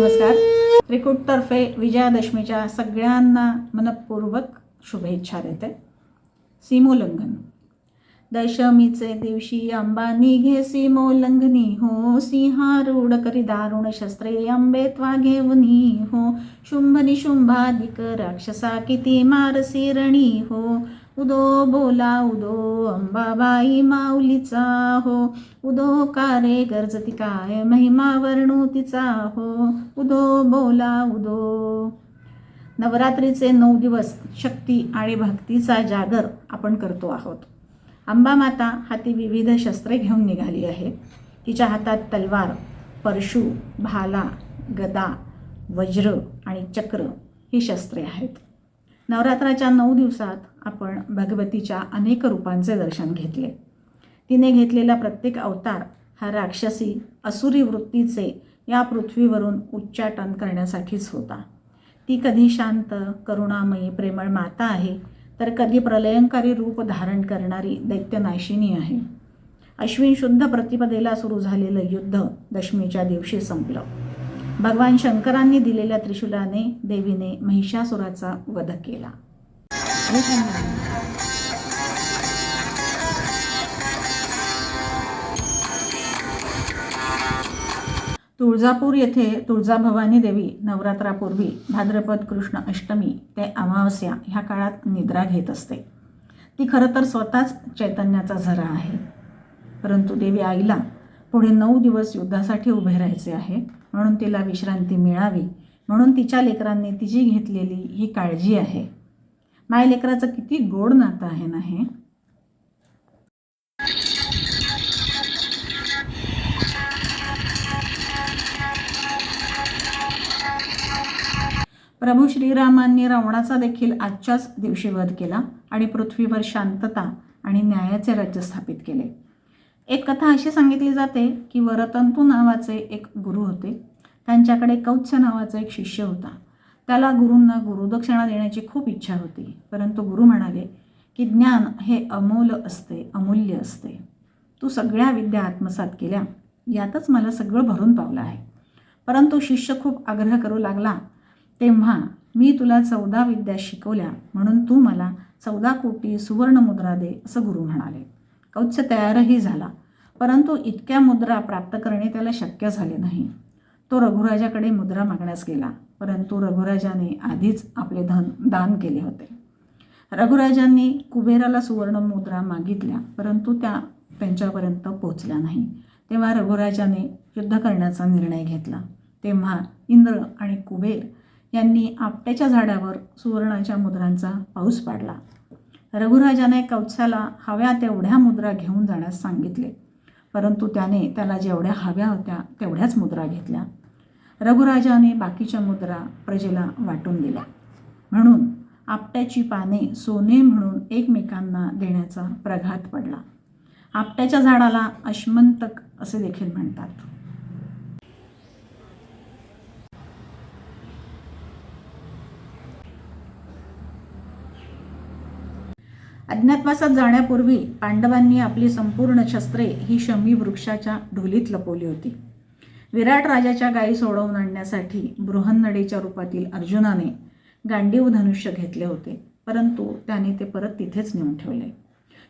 नमस्कार. त्रिकूटतर्फे विजयादशमीच्या सगळ्यांना मनपूर्वक शुभेच्छा देते. सीमोल्लंघन. दशमीचे दिवशी अंबा निघे सीमोल्लंघनी हो सिंहारूढ करी दारुण शस्त्रे अंबे त्वा घेऊनी हो शुंभ निशुंभादिक राक्षसा किती मारसी रणी हो उदो बोला उदो अंबाबाई माऊलीचा हो उदो कारे गरजती काय महिमा वर्णू तिचा हो उदो बोला उदो. नवरात्रीचे नऊ दिवस शक्ती आणि भक्तीचा जागर आपण करतो आहोत. अंबामाता हाती विविध शस्त्रे घेऊन निघाली आहे. तिच्या हातात तलवार परशू भाला गदा वज्र आणि चक्र ही शस्त्रे आहेत. नवरात्राच्या नऊ दिवसात आपण भगवतीच्या अनेक रूपांचे दर्शन घेतले. तिने घेतलेला प्रत्येक अवतार हा राक्षसी असुरी वृत्तीचे या पृथ्वीवरून उच्चाटन करण्यासाठीच होता. ती कधी शांत करुणामयी प्रेमळ माता आहे तर कधी प्रलयंकारी रूप धारण करणारी दैत्यनाशिनी आहे. अश्विन शुद्ध प्रतिपदेला सुरू झालेलं युद्ध दशमीच्या दिवशी संपलं. भगवान शंकरांनी दिलेल्या त्रिशूलाने देवीने महिषासुराचा वध केला. तुळजापूर येथे तुळजाभवानी देवी नवरात्रापूर्वी भाद्रपद कृष्ण अष्टमी ते अमावस्या ह्या काळात निद्रा घेत असते. ती खरं तर स्वतःच चैतन्याचा झरा आहे. परंतु देवी आईला पुढे नऊ दिवस युद्धासाठी उभे राहायचे आहे. म्हणून तिला विश्रांती मिळावी. म्हणून तिच्या लेकरांनी तिची घेतलेली ही काळजी आहे. माय लेकराचं किती गोड नातं आहे ना हे? प्रभू श्रीरामांनी रावणाचा देखील आजच्याच दिवशी वध केला आणि पृथ्वीवर शांतता आणि न्यायाचे राज्य स्थापित केले. एक कथा अशी सांगितली जाते की वरतंतू नावाचे एक गुरु होते. त्यांच्याकडे कौत्स्य नावाचा एक शिष्य होता. त्याला गुरूंना गुरुदक्षिणा देण्याची खूप इच्छा होती. परंतु गुरु म्हणाले की ज्ञान हे अमोल असते अमूल्य असते. तू सगळ्या विद्या आत्मसात केल्या. यातच मला सगळं भरून पावलं आहे. परंतु शिष्य खूप आग्रह करू लागला तेव्हा मी तुला चौदा विद्या शिकवल्या म्हणून तू मला चौदा कोटी सुवर्णमुद्रा दे असं गुरु म्हणाले. कौत्स्य तयारही झाला परंतु इतक्या मुद्रा प्राप्त करणे त्याला शक्य झाले नाही. तो रघुराजाकडे मुद्रा मागण्यास गेला परंतु रघुराजाने आधीच आपले धन दान केले होते. रघुराजांनी कुबेराला सुवर्ण मुद्रा मागितल्या परंतु त्या त्यांच्यापर्यंत पोचल्या नाही. तेव्हा रघुराजाने युद्ध करण्याचा निर्णय घेतला. तेव्हा इंद्र आणि कुबेर यांनी आपट्याच्या झाडावर सुवर्णाच्या मुद्रांचा पाऊस पाडला. रघुराजाने कवसाला हव्या तेवढ्या मुद्रा घेऊन जाण्यास सांगितले. परंतु त्याने त्याला जेवढ्या हव्या होत्या तेवढ्याच मुद्रा घेतल्या. रघुराजाने बाकीच्या मुद्रा प्रजेला वाटून दिल्या. म्हणून आपट्याची पाने सोने म्हणून एकमेकांना देण्याचा प्रघात पडला. आपट्याच्या झाडाला अश्मंतक असे देखील म्हणतात. अज्ञातवासात जाण्यापूर्वी पांडवांनी आपली संपूर्ण शस्त्रे ही शमी वृक्षाच्या ढोलीत लपवली होती. विराट राजाच्या गायी सोडवून आणण्यासाठी बृहन्नडेच्या रूपातील अर्जुनाने गांडीव धनुष्य घेतले होते परंतु त्याने ते परत तिथेच नेऊन ठेवले.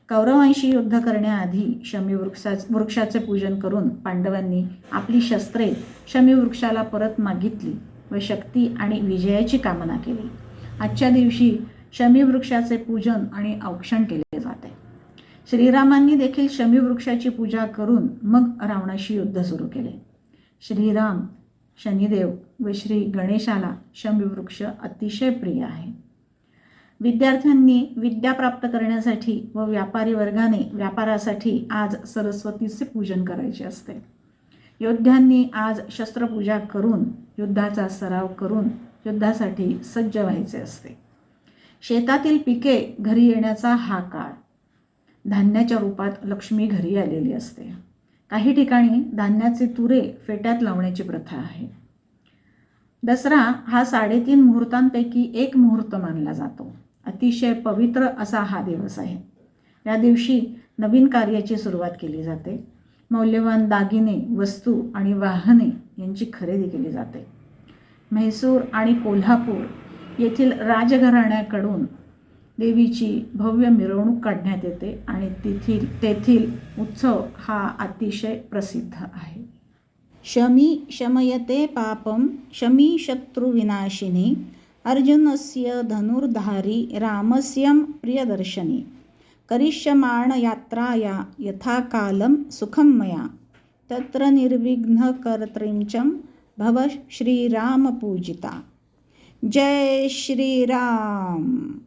कौरवांशी युद्ध करण्याआधी शमी वृक्षा वृक्षाचे पूजन करून पांडवांनी आपली शस्त्रे शमी वृक्षाला परत मागितली व शक्ती आणि विजयाची कामना केली. आजच्या दिवशी शमी वृक्षाचे पूजन आणि औक्षण केले जाते. श्रीरामांनी देखील शमीवृक्षाची पूजा करून मग रावणाशी युद्ध सुरू केले. श्रीराम शनिदेव व श्री गणेशाला शमीवृक्ष अतिशय प्रिय आहे. विद्यार्थ्यांनी विद्या प्राप्त करण्यासाठी व व्यापारी वर्गाने व्यापारासाठी आज सरस्वतीचे पूजन करायचे असते. योद्ध्यांनी आज शस्त्रपूजा करून युद्धाचा सराव करून युद्धासाठी सज्ज व्हायचे असते. शेतातील पिके घरी येण्याचा हा काळ. धान्याच्या रूपात लक्ष्मी घरी आलेली असते. काही ठिकाणी धान्याचे तुरे फेट्यात लावण्याची प्रथा आहे. दसरा हा साडेतीन मुहूर्तांपैकी एक मुहूर्त मानला जातो. अतिशय पवित्र असा हा दिवस आहे. या दिवशी नवीन कार्याची सुरुवात केली जाते. मौल्यवान दागिने वस्तू आणि वाहने यांची खरेदी केली जाते. म्हैसूर आणि कोल्हापूर येथील राजघराण्याकडून देवीची भव्य मिरवणूक काढण्यात येते आणि तेथील तेथील उत्सव हा अतिशय प्रसिद्ध आहे. शमी शमयते पापं शमी शत्रुविनाशिनी अर्जुनस्य धनुर्धारी रामस्यं प्रियदर्शनी करिष्यमाणयात्राया यथा कालं सुखं मया तत्र निर्विघ्नकर्त्रीं भव श्रीरामपूजिता। जय श्रीराम।